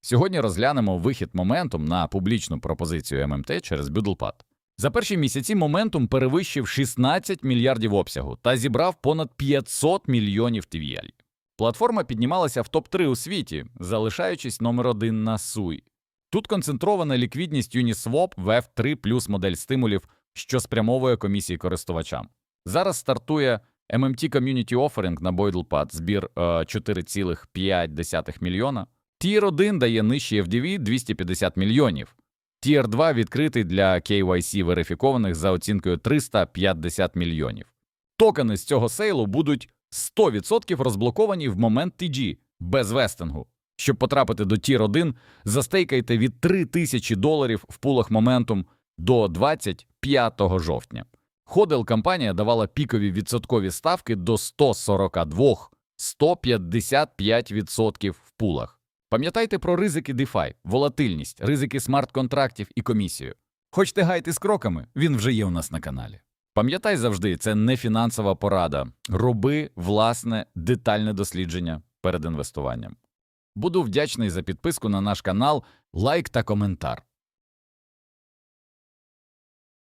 Сьогодні розглянемо вихід моментум на публічну пропозицію ММТ через BuildlePad. За перші місяці моментум перевищив 16 мільярдів обсягу та зібрав понад 500 мільйонів TVL. Платформа піднімалася в топ-3 у світі, залишаючись номер один на SUI. Тут концентрована ліквідність Uniswap в 3 плюс модель стимулів, що спрямовує комісії користувачам. Зараз стартує MMT Community Offering на BoidlePad, збір е, 4,5 мільйона. Tier 1 дає нижчий FDV 250 мільйонів. Tier 2 відкритий для KYC верифікованих за оцінкою 350 мільйонів. Токени з цього сейлу будуть 100% розблоковані в момент TG, без вестингу. Щоб потрапити до Tier 1, застейкайте від 3000 доларів в пулах моментум до 25 жовтня. Ходел компанія давала пікові відсоткові ставки до 142 155% в пулах. Пам'ятайте про ризики DeFi, волатильність, ризики смарт-контрактів і комісію. Хочте гайти з кроками? Він вже є у нас на каналі. Пам'ятай завжди, це не фінансова порада. Роби власне детальне дослідження перед інвестуванням. Буду вдячний за підписку на наш канал, лайк та коментар.